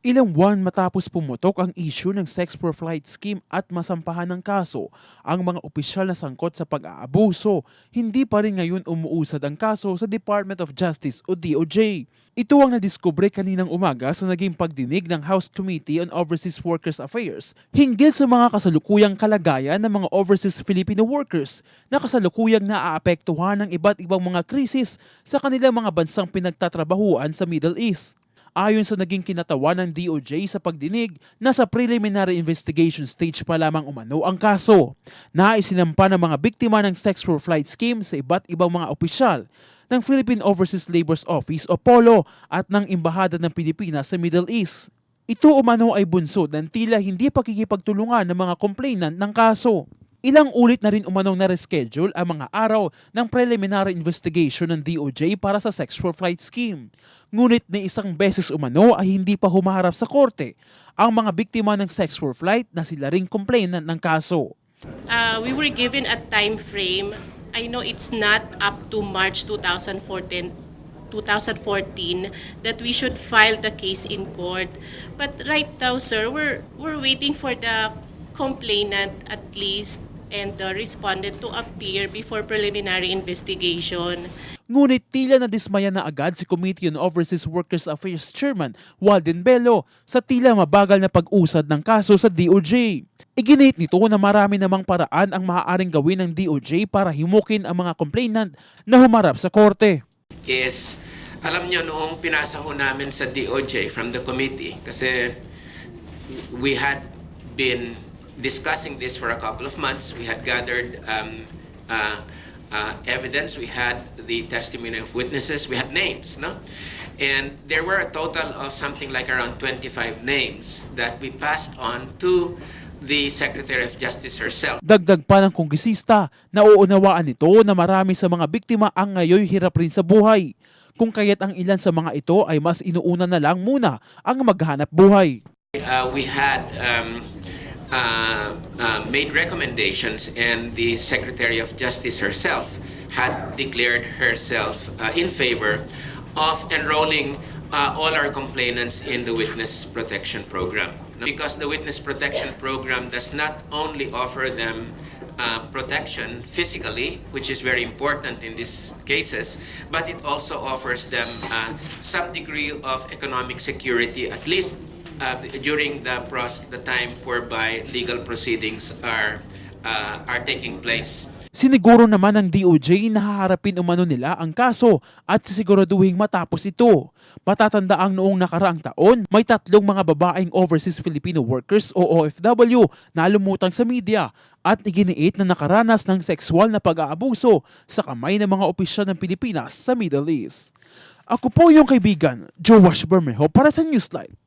Ilang buwan matapos pumutok ang issue ng sex for flight scheme at masampahan ng kaso, ang mga opisyal na sangkot sa pag-aabuso, hindi pa rin ngayon umuusad ang kaso sa Department of Justice o DOJ. Ito ang nadiskubre kaninang umaga sa naging pagdinig ng House Committee on Overseas Workers Affairs hinggil sa mga kasalukuyang kalagayan ng mga overseas Filipino workers na kasalukuyang naaapektuhan ng iba't ibang mga krisis sa kanilang mga bansang pinagtatrabahuan sa Middle East. Ayon sa naging kinatawan ng DOJ sa pagdinig, nasa preliminary investigation stage pa lamang umano ang kaso. Naisinampa ng mga biktima ng sex for flight scheme sa iba't ibang mga opisyal ng Philippine Overseas Labor's Office o POLO at ng Embahada ng Pilipinas sa Middle East. Ito umano ay bunsod ng tila hindi pakikipagtulungan ng mga complainant ng kaso. Ilang ulit na rin umanong na-reschedule ang mga araw ng preliminary investigation ng DOJ para sa sex for flight scheme. Ngunit na isang beses umano ay hindi pa humaharap sa korte ang mga biktima ng sex for flight na sila ring complainant ng kaso. Uh, we were given a time frame. I know it's not up to March 2014, 2014 that we should file the case in court. But right now, sir, we're we're waiting for the complainant at least and the respondent to appear before preliminary investigation. Ngunit tila nadismaya na agad si Committee on Overseas Workers Affairs Chairman Walden Bello sa tila mabagal na pag-usad ng kaso sa DOJ. Iginit nito na marami namang paraan ang maaaring gawin ng DOJ para himukin ang mga complainant na humarap sa korte. is, alam nyo, noong pinasa ho namin sa DOJ from the committee, kasi we had been discussing this for a couple of months. We had gathered um, uh, uh, evidence. We had the testimony of witnesses. We had names, no? And there were a total of something like around 25 names that we passed on to the Secretary of Justice herself. Dagdag pa ng kongresista na uunawaan nito na marami sa mga biktima ang ngayon hirap rin sa buhay. Kung kaya't ang ilan sa mga ito ay mas inuuna na lang muna ang maghanap buhay. Uh, we had um, made recommendations, and the Secretary of Justice herself had declared herself uh, in favor of enrolling uh, all our complainants in the Witness Protection Program. Because the Witness Protection Program does not only offer them uh, protection physically, which is very important in these cases, but it also offers them uh, some degree of economic security, at least uh, during the process, the time whereby legal proceedings are uh, are taking place. Siniguro naman ng DOJ na haharapin umano nila ang kaso at sisiguraduhin matapos ito. Patatandaang noong nakaraang taon, may tatlong mga babaeng overseas Filipino workers o OFW na lumutang sa media at iginiit na nakaranas ng sexual na pag-aabuso sa kamay ng mga opisyal ng Pilipinas sa Middle East. Ako po yung kaibigan, Joe Wash para sa Newsline.